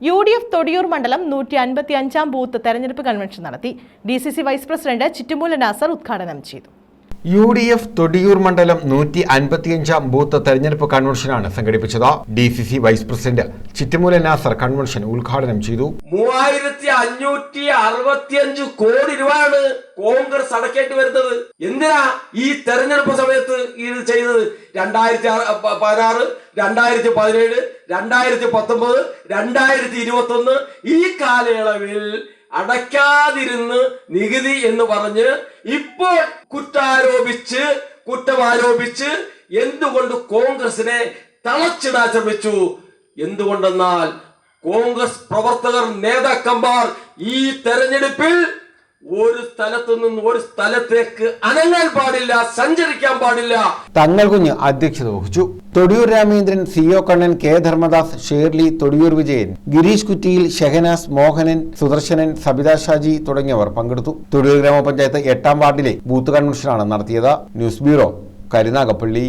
U D F Thodiyoor മണ്ഡലം നൂറ്റി അൻപത്തി അഞ്ചാം ബൂത്ത് തെരഞ്ഞെടുപ്പ് കൺവെൻഷൻ നടത്തി. D C C vice president Chittumoola Nasar ഉദ്ഘാടനം ചെയ്തു. യു ഡി എഫ് തൊടിയൂർ മണ്ഡലം നൂറ്റി അൻപത്തിയഞ്ചാം ബൂത്ത് തെരഞ്ഞെടുപ്പ് കൺവെൻഷനാണ് സംഘടിപ്പിച്ചത്. D C C vice president Chittumoola Nasar convention ഉദ്ഘാടനം ചെയ്തു. മൂവായിരത്തി അഞ്ഞൂറ്റി അറുപത്തിയഞ്ച് കോടി രൂപയാണ് കോൺഗ്രസ് അടക്കേണ്ടി വരുന്നത്. എന്തിനാ ഈ തെരഞ്ഞെടുപ്പ് സമയത്ത് ഇത് ചെയ്തത്? രണ്ടായിരത്തി പതിനാറ് രണ്ടായിരത്തി പതിനേഴ് രണ്ടായിരത്തി പത്തൊമ്പത് രണ്ടായിരത്തി ഇരുപത്തി ഒന്ന് ഈ കാലയളവിൽ അടയ്ക്കാതിരുന്ന് നികുതി എന്ന് പറഞ്ഞ് ഇപ്പോൾ കുറ്റാരോപിച്ച് കുറ്റമാരോപിച്ച് എന്തുകൊണ്ട് കോൺഗ്രസിനെ തളച്ചിടാൻ ശ്രമിച്ചു? എന്തുകൊണ്ടെന്നാൽ കോൺഗ്രസ് പ്രവർത്തകർ നേതാക്കന്മാർ ഈ തെരഞ്ഞെടുപ്പിൽ ഒരു സ്ഥലത്തു നിന്ന് ഒരു സ്ഥലത്തേക്ക് അനങ്ങാൻ പാടില്ല സഞ്ചരിക്കാൻ പാടില്ല. തങ്ങൾ കുഞ്ഞ് അധ്യക്ഷത വഹിച്ചു. Thodiyoor Ramendran C O Kannan K Dharmadas Shirley Thodiyoor Vijayan Girish Kuttiyil Shehnaz Mohanan Sudarshanan Sabitha Shaji തുടങ്ങിയവർ പങ്കെടുത്തു. തൊടിയൂർ ഗ്രാമപഞ്ചായത്ത് എട്ടാം വാർഡിലെ ബൂത്ത് കൺവെൻഷനാണ് നടത്തിയത്. News bureau Karunagappally.